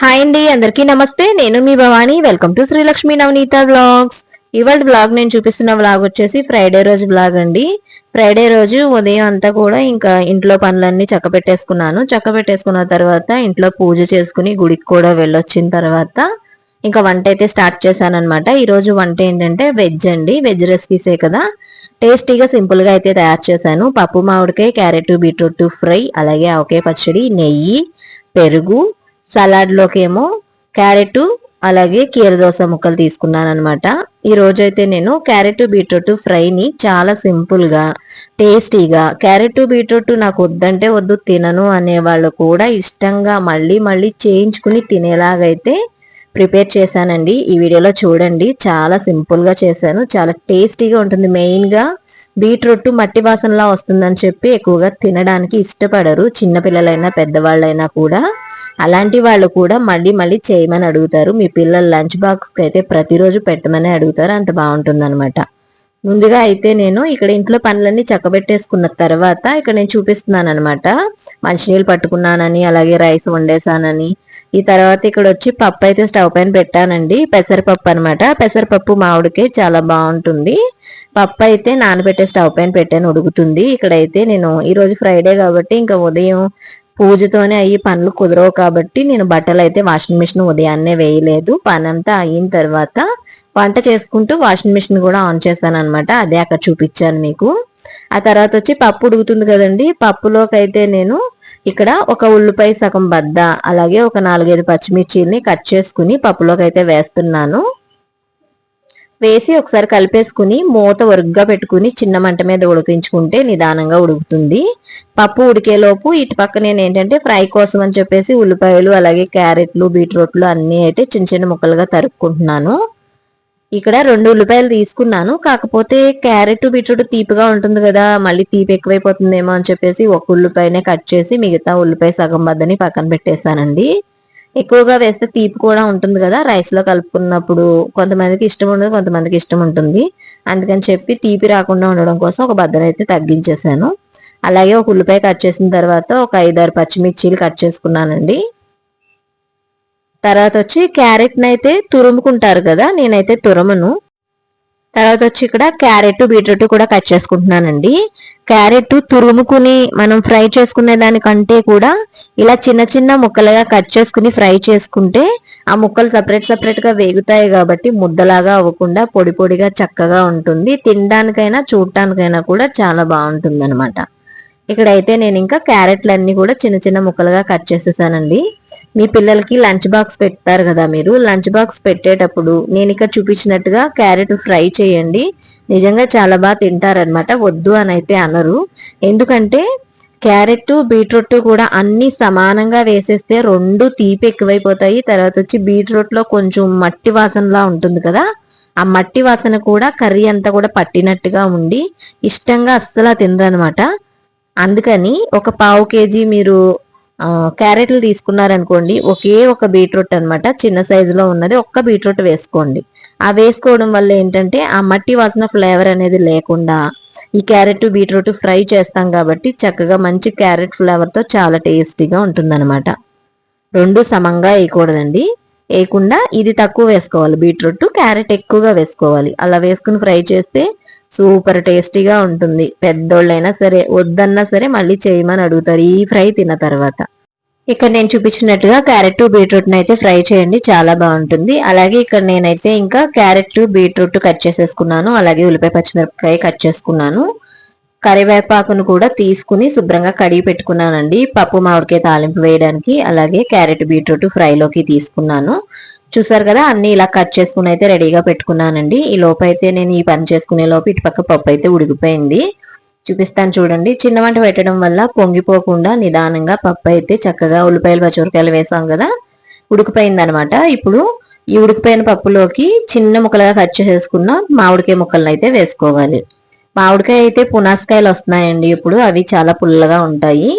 Hi అండి అందరికీ నమస్తే. నేను మీ Bhavani. Welcome to Srilakshmi Navaneetha blogs ఇవాళ బ్లాగ్ నేను చూపిస్తున్న బ్లాగ్ వచ్చేసి ఫ్రైడే రోజు బ్లాగ్ అండి. ఫ్రైడే రోజు ఉదయం అంతా కూడా ఇంకా ఇంట్లో పనులన్నీ చక్క పెట్టేసుకున్నాను చక్క పెట్టేసుకున్న తర్వాత ఇంట్లో పూజ చేసుకుని గుడికి కూడా వెళ్ళొచ్చిన తర్వాత ఇంకా వంట అయితే స్టార్ట్ చేశాను అనమాట వంట ఏంటంటే వెజ్ అండి. వెజ్ రెసిపీసే కదా. టేస్టీగా సింపుల్గా అయితే తయారు చేశాను. పప్పు మామిడికాయ క్యారెట్ బీట్రూట్ ఫ్రై అలాగే ఆవకాయ పచ్చడి నెయ్యి పెరుగు సలాడ్లోకి ఏమో క్యారెట్ అలాగే కీరదోస ముక్కలు తీసుకున్నాను అనమాట ఈ రోజైతే నేను క్యారెట్ బీట్రూట్ ఫ్రైని చాలా సింపుల్గా టేస్టీగా క్యారెట్ బీట్రూట్ నాకు వద్దంటే వద్దు తినను అనే వాళ్ళు కూడా ఇష్టంగా మళ్ళీ మళ్ళీ చేయించుకుని తినేలాగైతే ప్రిపేర్ చేశానండి. ఈ వీడియోలో చూడండి చాలా సింపుల్గా చేశాను చాలా టేస్టీగా ఉంటుంది మెయిన్గా. బీట్రూట్ మట్టి వాసనలా వస్తుందని చెప్పి ఎక్కువగా తినడానికి ఇష్టపడరు. చిన్నపిల్లలైనా పెద్దవాళ్ళైనా కూడా. అలాంటి వాళ్ళు కూడా మళ్ళీ మళ్ళీ చేయమని అడుగుతారు. మీ పిల్లల లంచ్ బాక్స్కి అయితే ప్రతిరోజు పెట్టమని అడుగుతారు. అంత బాగుంటుంది అనమాట ముందుగా అయితే నేను ఇక్కడ ఇంట్లో పనులన్నీ చక్కబెట్టేసుకున్న తర్వాత ఇక్కడ నేను చూపిస్తున్నాను అనమాట మంచినీళ్ళు పట్టుకున్నానని అలాగే రైస్ వండేసానని ఈ తర్వాత ఇక్కడ వచ్చి పప్పు అయితే స్టవ్ పైన పెట్టానండి. పెసరపప్పు అనమాట పెసరపప్పు మామిడికే చాలా బాగుంటుంది. పప్పు అయితే నానబెట్టే స్టవ్ పైన పెట్టాను ఉడుకుతుంది. ఇక్కడైతే నేను ఈరోజు ఫ్రైడే కాబట్టి ఇంకా ఉదయం పూజతోనే అయ్యి పనులు కుదరవు కాబట్టి నేను బట్టలు అయితే వాషింగ్ మిషన్ ఉదయాన్నే వేయలేదు. పని అంతా అయిన తర్వాత వంట చేసుకుంటూ వాషింగ్ మిషన్ కూడా ఆన్ చేశాను అనమాట అదే అక్కడ చూపించాను మీకు. ఆ తర్వాత వచ్చి పప్పు ఉడుకుతుంది కదండి. పప్పులోకైతే నేను ఇక్కడ ఒక ఉల్లిపాయ సగం బద్ద అలాగే ఒక నాలుగైదు పచ్చిమిర్చిని కట్ చేసుకుని పప్పులోకి అయితే వేస్తున్నాను. వేసి ఒకసారి కలిపేసుకుని మూత ఒరుగ్గా పెట్టుకుని చిన్న మంట మీద ఉడికించుకుంటే నిదానంగా ఉడుకుతుంది. పప్పు ఉడికేలోపు ఇటు పక్క నేను ఏంటంటే ఫ్రై కోసం అని చెప్పేసి ఉల్లిపాయలు అలాగే క్యారెట్లు బీట్రూట్లు అన్నీ అయితే చిన్న చిన్న ముక్కలుగా తరుక్కుంటున్నాను. ఇక్కడ రెండు ఉల్లిపాయలు తీసుకున్నాను. కాకపోతే క్యారెట్ బీట్రూట్ తీపిగా ఉంటుంది కదా మళ్ళీ తీపి ఎక్కువైపోతుందేమో అని చెప్పేసి ఒక ఉల్లిపాయనే కట్ చేసి మిగతా ఉల్లిపాయ సగం బద్దని పక్కన పెట్టేశానండి. ఎక్కువగా వేస్తే తీపి కూడా ఉంటుంది కదా రైస్లో కలుపుకున్నప్పుడు కొంతమందికి ఇష్టం ఉండదు కొంతమందికి ఇష్టం ఉంటుంది. అందుకని చెప్పి తీపి రాకుండా ఉండడం కోసం ఒక బద్దలు అయితే తగ్గించేసాను. అలాగే ఒక ఉల్లిపాయ కట్ చేసిన తర్వాత ఒక ఐదారు పచ్చిమిర్చీలు కట్ చేసుకున్నానండి. తర్వాత వచ్చి క్యారెట్ని అయితే తురుముకుంటారు కదా నేనైతే తురమను. తర్వాత వచ్చి ఇక్కడ క్యారెట్ బీట్రూట్ కూడా కట్ చేసుకుంటున్నానండి. క్యారెట్ తురుముకుని మనం ఫ్రై చేసుకునే దానికంటే కూడా ఇలా చిన్న చిన్న ముక్కలుగా కట్ చేసుకుని ఫ్రై చేసుకుంటే ఆ ముక్కలు సపరేట్ సపరేట్గా వేగుతాయి కాబట్టి ముద్దలాగా అవ్వకుండా పొడి పొడిగా చక్కగా ఉంటుంది. తినడానికైనా చూడటానికైనా కూడా చాలా బాగుంటుంది అనమాట ఇక్కడైతే నేను ఇంకా క్యారెట్లన్నీ కూడా చిన్న చిన్న ముక్కలుగా కట్ చేసేసానండి. మీ పిల్లలకి లంచ్ బాక్స్ పెడతారు కదా మీరు. లంచ్ బాక్స్ పెట్టేటప్పుడు నేను ఇక్కడ చూపించినట్టుగా క్యారెట్ ఫ్రై చేయండి. నిజంగా చాలా బాగా తింటారనమాట వద్దు అని అయితే అనరు. ఎందుకంటే క్యారెట్ బీట్రూట్ కూడా అన్ని సమానంగా వేసేస్తే రెండు తీపి ఎక్కువైపోతాయి. తర్వాత వచ్చి బీట్రూట్లో కొంచెం మట్టి వాసనలా ఉంటుంది కదా. ఆ మట్టి వాసన కూడా కర్రీ అంతా కూడా పట్టినట్టుగా ఉండి ఇష్టంగా అస్సలు తినరనమాట అందుకని ఒక పావు కేజీ మీరు క్యారెట్లు తీసుకున్నారనుకోండి ఒకే ఒక బీట్రూట్ అనమాట చిన్న సైజులో ఉన్నది ఒక్క బీట్రూట్ వేసుకోండి. ఆ వేసుకోవడం వల్ల ఏంటంటే ఆ మట్టి వాసన ఫ్లేవర్ అనేది లేకుండా ఈ క్యారెట్ బీట్రూట్ ఫ్రై చేస్తాం కాబట్టి చక్కగా మంచి క్యారెట్ ఫ్లేవర్తో చాలా టేస్టీగా ఉంటుందన్నమాట. రెండు సమంగా వేయకూడదండి. వేయకుండా ఇది తక్కువ వేసుకోవాలి. బీట్రూట్ క్యారెట్ ఎక్కువగా వేసుకోవాలి. అలా వేసుకుని ఫ్రై చేస్తే సూపర్ టేస్టీగా ఉంటుంది. పెద్దోళ్ళైనా సరే వద్దన్నా సరే మళ్ళీ చేయమని అడుగుతారు. ఈ ఫ్రై తిన్న తర్వాత. ఇక్కడ నేను చూపించినట్టుగా క్యారెట్ బీట్రూట్ అయితే ఫ్రై చేయండి. చాలా బాగుంటుంది. అలాగే ఇక్కడ నేనైతే ఇంకా క్యారెట్ బీట్రూట్ కట్ చేసేసుకున్నాను. అలాగే ఉల్లిపాయ పచ్చిమిరపకాయ కట్ చేసుకున్నాను. కరివేపాకును కూడా తీసుకుని శుభ్రంగా కడిగి పెట్టుకున్నానండి. పప్పు మామిడికాయ తాలింపు వేయడానికి అలాగే క్యారెట్ బీట్రూట్ ఫ్రైలోకి తీసుకున్నాను. చూసారు కదా అన్ని ఇలా కట్ చేసుకుని అయితే రెడీగా పెట్టుకున్నానండి. ఈ లోపు అయితే నేను ఈ పని చేసుకునే లోపు ఇటు పక్క పప్పు అయితే ఉడికిపోయింది. చూపిస్తాను చూడండి. చిన్న వంట పెట్టడం వల్ల పొంగిపోకుండా నిదానంగా పప్పు అయితే చక్కగా ఉల్లిపాయలు పచ్చిమిరకాయలు వేసాం కదా ఉడికిపోయింది అనమాట ఇప్పుడు ఈ ఉడికిపోయిన పప్పులోకి చిన్న ముక్కలుగా కట్ చేసేసుకున్న మామిడికాయ ముక్కలను అయితే వేసుకోవాలి. మామిడికాయ అయితే పునాసకాయలు వస్తున్నాయండి. ఇప్పుడు అవి చాలా పుల్లగా ఉంటాయి.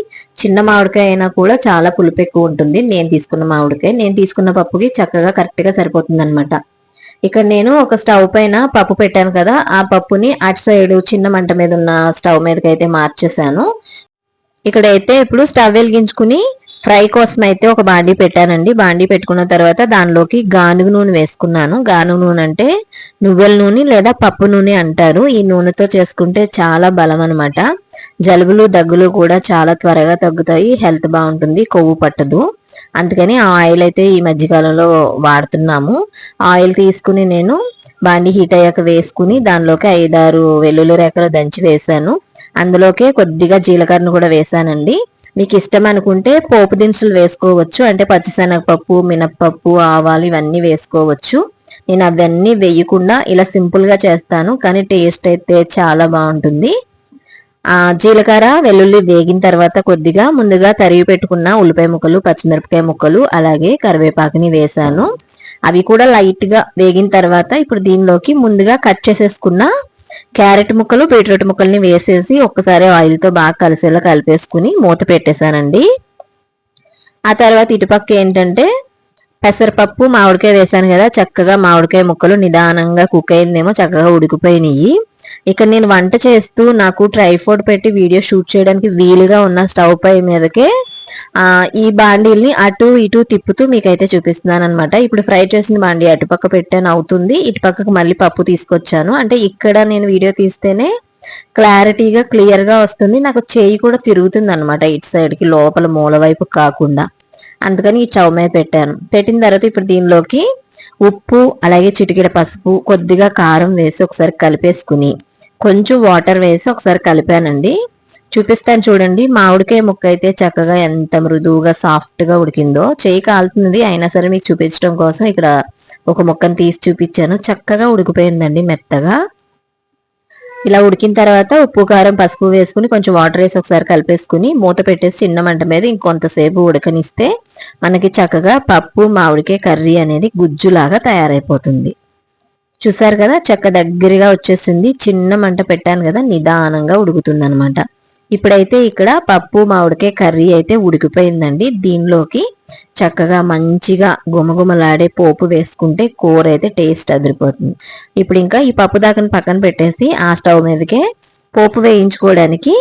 చిన్న మామిడికాయ అయినా కూడా చాలా పులుపు ఎక్కువ ఉంటుంది. నేను తీసుకున్న మామిడికాయ నేను తీసుకున్న పప్పుకి చక్కగా కరెక్ట్గా సరిపోతుంది అనమాట ఇక్కడ నేను ఒక స్టవ్ పైన పప్పు పెట్టాను కదా ఆ పప్పుని అటు సైడ్ చిన్న మంట మీద ఉన్న స్టవ్ మీదకి అయితే మార్చేసాను ఇక్కడైతే ఇప్పుడు స్టవ్ వెలిగించుకుని ఫ్రై కోసం అయితే ఒక బాండీ పెట్టానండి. బాండీ పెట్టుకున్న తర్వాత దానిలోకి గానుగు నూనె వేసుకున్నాను. గానుగు నూనె అంటే నువ్వుల నూనె లేదా పప్పు నూనె అంటారు. ఈ నూనెతో చేసుకుంటే చాలా బలం అనమాట జలుబులు దగ్గులు కూడా చాలా త్వరగా తగ్గుతాయి. హెల్త్ బాగుంటుంది. కొవ్వు పట్టదు. అందుకని ఆ ఆయిల్ అయితే ఈ మధ్యకాలంలో వాడుతున్నాము. ఆయిల్ తీసుకుని నేను బాండి హీట్ అయ్యాక వేసుకుని దానిలోకి ఐదారు వెల్లుల్లి రేఖలు దంచి వేసాను అందులోకే కొద్దిగా జీలకర్రను కూడా వేసానండి మీకు ఇష్టం అనుకుంటే పోపు దినుసులు వేసుకోవచ్చు. అంటే పచ్చిశనగపప్పు మినప్పప్పు ఆవాలు ఇవన్నీ వేసుకోవచ్చు. నేను అవన్నీ వేయకుండా ఇలా సింపుల్గా చేస్తాను. కానీ టేస్ట్ అయితే చాలా బాగుంటుంది. జీలకర్ర వెల్లుల్లి వేగిన తర్వాత కొద్దిగా ముందుగా తరిగి పెట్టుకున్న ఉల్లిపాయ ముక్కలు పచ్చిమిరపకాయ ముక్కలు అలాగే కరివేపాకుని వేసాను. అవి కూడా లైట్గా వేగిన తర్వాత ఇప్పుడు దీనిలోకి ముందుగా కట్ చేసేసుకున్న క్యారెట్ ముక్కలు బీట్రూట్ ముక్కల్ని వేసేసి ఒక్కసారి ఆయిల్తో బాగా కలిసేలా కలిపేసుకుని మూత పెట్టేశానండి. ఆ తర్వాత ఇటుపక్క ఏంటంటే పెసరపప్పు మామిడికాయ వేసాను కదా చక్కగా మామిడికాయ ముక్కలు నిదానంగా కుక్ అయిందేమో చక్కగా ఉడికిపోయినాయి. ఇక నేను వంట చేస్తూ నాకు ట్రైఫోడ్ పెట్టి వీడియో షూట్ చేయడానికి వీలుగా ఉన్న స్టవ్ పై మీదకే ఈ బాండీల్ని అటు ఇటు తిప్పుతూ మీకైతే చూపిస్తున్నాను అనమాట ఇప్పుడు ఫ్రై చేసిన బాండీ అటుపక్క పెట్టాను అవుతుంది. ఇటు పక్కకు మళ్ళీ పప్పు తీసుకొచ్చాను. అంటే ఇక్కడ నేను వీడియో తీస్తేనే క్లారిటీగా క్లియర్గా వస్తుంది. నాకు చేయి కూడా తిరుగుతుంది అనమాట ఇటు సైడ్కి లోపల మూల వైపు కాకుండా. అందుకని ఈ చౌ మీద పెట్టాను. పెట్టిన తర్వాత ఇప్పుడు దీనిలోకి ఉప్పు అలాగే చిటికెడ పసుపు కొద్దిగా కారం వేసి ఒకసారి కలిపేసుకుని కొంచెం వాటర్ వేసి ఒకసారి కలిపానండి. చూపిస్తాను చూడండి. మామిడికాయ ముక్క అయితే చక్కగా ఎంత మృదువుగా సాఫ్ట్గా ఉడికిందో చేయి కాలుతుంది అయినా సరే మీకు చూపించడం కోసం ఇక్కడ ఒక ముక్కను తీసి చూపించాను. చక్కగా ఉడికిపోయిందండి మెత్తగా. ఇలా ఉడికిన తర్వాత ఉప్పు కారం పసుపు వేసుకుని కొంచెం వాటర్ వేసి ఒకసారి కలిపేసుకుని మూత పెట్టేసి చిన్న మంట మీద ఇంకొంతసేపు ఉడకనిస్తే మనకి చక్కగా పప్పు మామిడికాయ కర్రీ అనేది గుజ్జులాగా తయారైపోతుంది. చూసారు కదా? చక్క దగ్గరగా వచ్చేసింది. చిన్న మంట పెట్టాను కదా? నిదానంగా ఉడుకుతుంది అనమాట ఇప్పుడైతే ఇక్కడ పప్పు మామిడికాయ కర్రీ అయితే ఉడికిపోయిందండి. దీనిలోకి చక్కగా మంచిగా గుమగుమలాడే పోపు వేసుకుంటే కూర అయితే టేస్ట్ అదిరిపోతుంది. ఇప్పుడు ఇంకా ఈ పప్పు దాకని పక్కన పెట్టేసి ఆ స్టవ్ మీదకే పోపు వేయించుకోవడానికి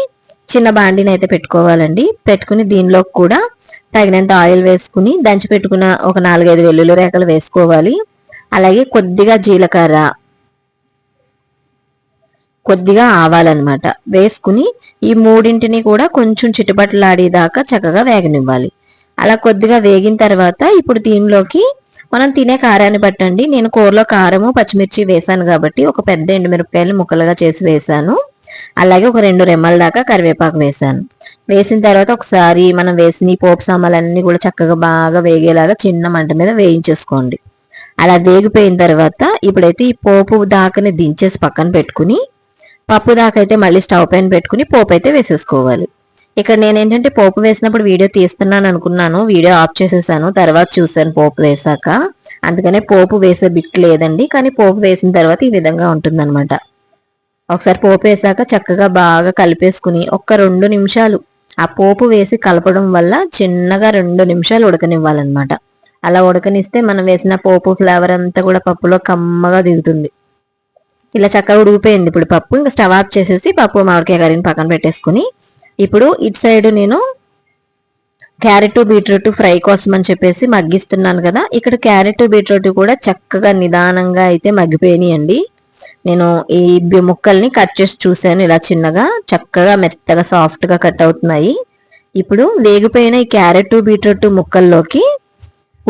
చిన్న బాండిని అయితే పెట్టుకోవాలండి. పెట్టుకుని దీనిలోకి కూడా తగినంత ఆయిల్ వేసుకుని దంచి పెట్టుకున్న ఒక నాలుగైదు వెల్లుల్లి రేఖలు వేసుకోవాలి. అలాగే కొద్దిగా జీలకర్ర కొద్దిగా ఆవాలన్నమాట. వేసుకుని ఈ మూడింటిని కూడా కొంచెం చిట్టుబట్టలాడేదాకా చక్కగా వేగనివ్వాలి. అలా కొద్దిగా వేగిన తర్వాత ఇప్పుడు దీనిలోకి మనం తినే కారాన్ని బట్టండి. నేను కూరలో కారము పచ్చిమిర్చి వేసాను కాబట్టి ఒక పెద్ద ఎండుమిరపకాయలు ముక్కలుగా చేసి వేసాను. అలాగే ఒక రెండు రెమ్మల దాకా కరివేపాకు వేసాను. వేసిన తర్వాత ఒకసారి మనం వేసిన పోపు సామాన్లన్నీ కూడా చక్కగా బాగా వేగేలాగా చిన్న మంట మీద వేయించేసుకోండి. అలా వేగిపోయిన తర్వాత ఇప్పుడైతే ఈ పోపు దాకని దించేసి పక్కన పెట్టుకుని పప్పు దాకా అయితే మళ్ళీ స్టవ్ పైన పెట్టుకుని పోపు అయితే వేసేసుకోవాలి. ఇక్కడ నేను ఏంటంటే పోపు వేసినప్పుడు వీడియో తీస్తున్నాను అనుకున్నాను వీడియో ఆఫ్ చేసేసాను తర్వాత చూసాను పోపు వేసాక. అందుకనే పోపు వేసే బిట్ లేదండి కానీ పోపు వేసిన తర్వాత ఈ విధంగా ఉంటుందన్నమాట. ఒకసారి పోపు వేసాక చక్కగా బాగా కలిపేసుకుని ఒక్క రెండు నిమిషాలు ఆ పోపు వేసి కలపడం వల్ల చిన్నగా రెండు నిమిషాలు ఉడకనివ్వాలన్నమాట. అలా ఉడకనిస్తే మనం వేసిన పోపు ఫ్లేవర్ అంతా కూడా పప్పులో కమ్మగా దిగుతుంది. ఇలా చక్కగా ఉడిగిపోయింది ఇప్పుడు పప్పు ఇంకా స్టవ్ ఆఫ్ చేసేసి పప్పు మామిడికాయ కర్రీని పక్కన పెట్టేసుకుని ఇప్పుడు ఇటు సైడ్ నేను క్యారెట్ బీట్రూట్ ఫ్రై కోసం అని చెప్పేసి మగ్గిస్తున్నాను కదా. ఇక్కడ క్యారెట్ బీట్రూట్ కూడా చక్కగా నిదానంగా అయితే మగ్గిపోయినాయండి. నేను ఈ ముక్కల్ని కట్ చేసి చూసాను ఇలా చిన్నగా చక్కగా మెత్తగా సాఫ్ట్గా కట్ అవుతున్నాయి. ఇప్పుడు వేగిపోయిన ఈ క్యారెట్ బీట్రూట్ ముక్కల్లోకి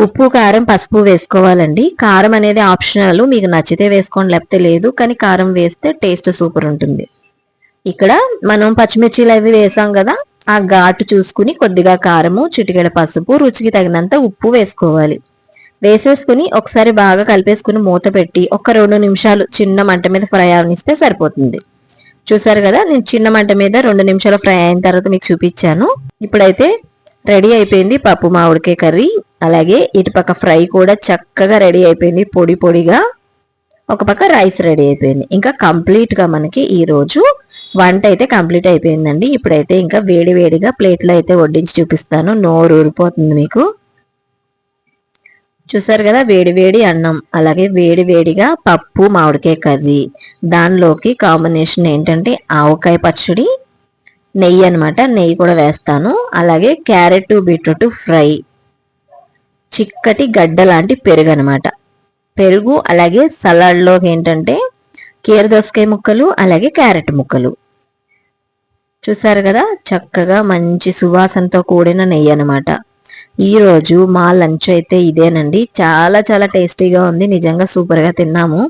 ఉప్పు కారం పసుపు వేసుకోవాలండి. కారం అనేది ఆప్షనల్. మీకు నచ్చితే వేసుకోండి లేకపోతే లేదు. కానీ కారం వేస్తే టేస్ట్ సూపర్ ఉంటుంది. ఇక్కడ మనం పచ్చిమిర్చిలు అవి వేసాం కదా ఆ ఘాటు చూసుకుని కొద్దిగా కారము చిటికెడ పసుపు రుచికి తగినంత ఉప్పు వేసుకోవాలి. వేసేసుకుని ఒకసారి బాగా కలిపేసుకుని మూత పెట్టి ఒక రెండు నిమిషాలు చిన్న మంట మీద ఫ్రై అవనిస్తే సరిపోతుంది. చూసారు కదా నేను చిన్న మంట మీద రెండు నిమిషాలు ఫ్రై అయిన తర్వాత మీకు చూపించాను. ఇప్పుడైతే రెడీ అయిపోయింది పప్పు మామిడికాయ కర్రీ అలాగే ఇటుపక్క ఫ్రై కూడా చక్కగా రెడీ అయిపోయింది పొడి పొడిగా. ఒక పక్క రైస్ రెడీ అయిపోయింది. ఇంకా కంప్లీట్గా మనకి ఈరోజు వంట అయితే కంప్లీట్ అయిపోయిందండి. ఇప్పుడైతే ఇంకా వేడి వేడిగా ప్లేట్లో అయితే వడ్డించి చూపిస్తాను. నోరు ఊరిపోతుంది మీకు. చూసారు కదా వేడి వేడి అన్నం అలాగే వేడి వేడిగా పప్పు మామిడికాయ కర్రీ. దానిలోకి కాంబినేషన్ ఏంటంటే ఆవకాయ పచ్చడి నెయ్యి అనమాట నెయ్యి కూడా వేస్తాను. అలాగే క్యారెట్ బీట్రూట్ ఫ్రై. చిక్కటి గడ్డ లాంటి పెరుగు అనమాట పెరుగు అలాగే సలాడ్లోకి ఏంటంటే కీర దోసకాయ ముక్కలు అలాగే క్యారెట్ ముక్కలు. చూసారు కదా? చక్కగా మంచి సువాసనతో కూడిన నెయ్యి అనమాట ఈరోజు మా లంచ్ అయితే ఇదేనండి. చాలా చాలా టేస్టీగా ఉంది. నిజంగా సూపర్గా తిన్నాము.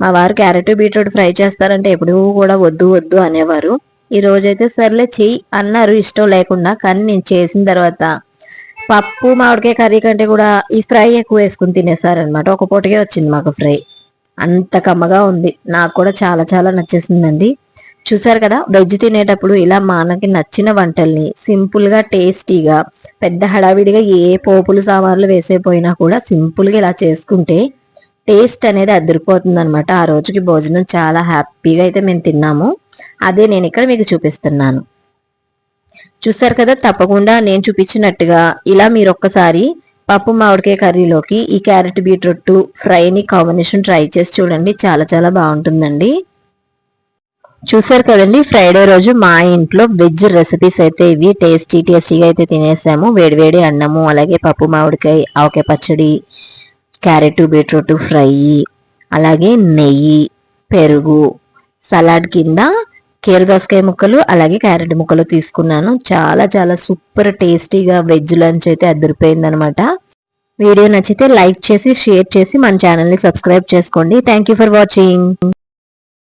మా వారు క్యారెట్ బీట్రూట్ ఫ్రై చేస్తారంటే ఎప్పుడూ కూడా వద్దు వద్దు అనేవారు. ఈ రోజైతే సర్లే చెయ్యి అన్నారు. ఇష్టం లేకుండా కానీ నేను చేసిన తర్వాత పప్పు మామిడికాయ కర్రీ కంటే కూడా ఈ ఫ్రై ఎక్కువ వేసుకుని తినేసారనమాట ఒక పూటకే వచ్చింది మాకు ఫ్రై. అంత కమ్మగా ఉంది. నాకు కూడా చాలా చాలా నచ్చేసిందండి. చూసారు కదా వెజ్ తినేటప్పుడు ఇలా మనకి నచ్చిన వంటల్ని సింపుల్గా టేస్టీగా పెద్ద హడావిడిగా ఏ పోపులు సామాన్లు వేసేపోయినా కూడా సింపుల్గా ఇలా చేసుకుంటే టేస్ట్ అనేది అదిరిపోతుంది అనమాట ఆ రోజుకి భోజనం చాలా హ్యాపీగా అయితే మేము తిన్నాము. అదే నేను ఇక్కడ మీకు చూపిస్తున్నాను. చూసారు కదా? తప్పకుండా నేను చూపించినట్టుగా ఇలా మీరు ఒక్కసారి పప్పు మామిడికాయ కర్రీలోకి ఈ క్యారెట్ బీట్రూట్ ఫ్రైని కాంబినేషన్ ట్రై చేసి చూడండి. చాలా చాలా బాగుంటుందండి. చూసారు కదండి? ఫ్రైడే రోజు మా ఇంట్లో వెజ్ రెసిపీస్ అయితే ఇవి. టేస్టీ టేస్టీగా అయితే తినేసాము. వేడివేడి అన్నము అలాగే పప్పు మామిడికాయ ఆవకాయ పచ్చడి క్యారెట్ బీట్రూట్ ఫ్రై అలాగే నెయ్యి పెరుగు సలాడ్ కింద కీరదోసకాయ ముక్కలు అలాగే క్యారెట్ ముక్కలు తీసుకున్నాను. చాలా చాలా సూపర్ టేస్టీగా వెజ్ లంచ్ అయితే అదిరిపోయింది అనమాట వీడియో నచ్చితే లైక్ చేసి షేర్ చేసి మన ఛానల్ని సబ్స్క్రైబ్ చేసుకోండి. Thank for watching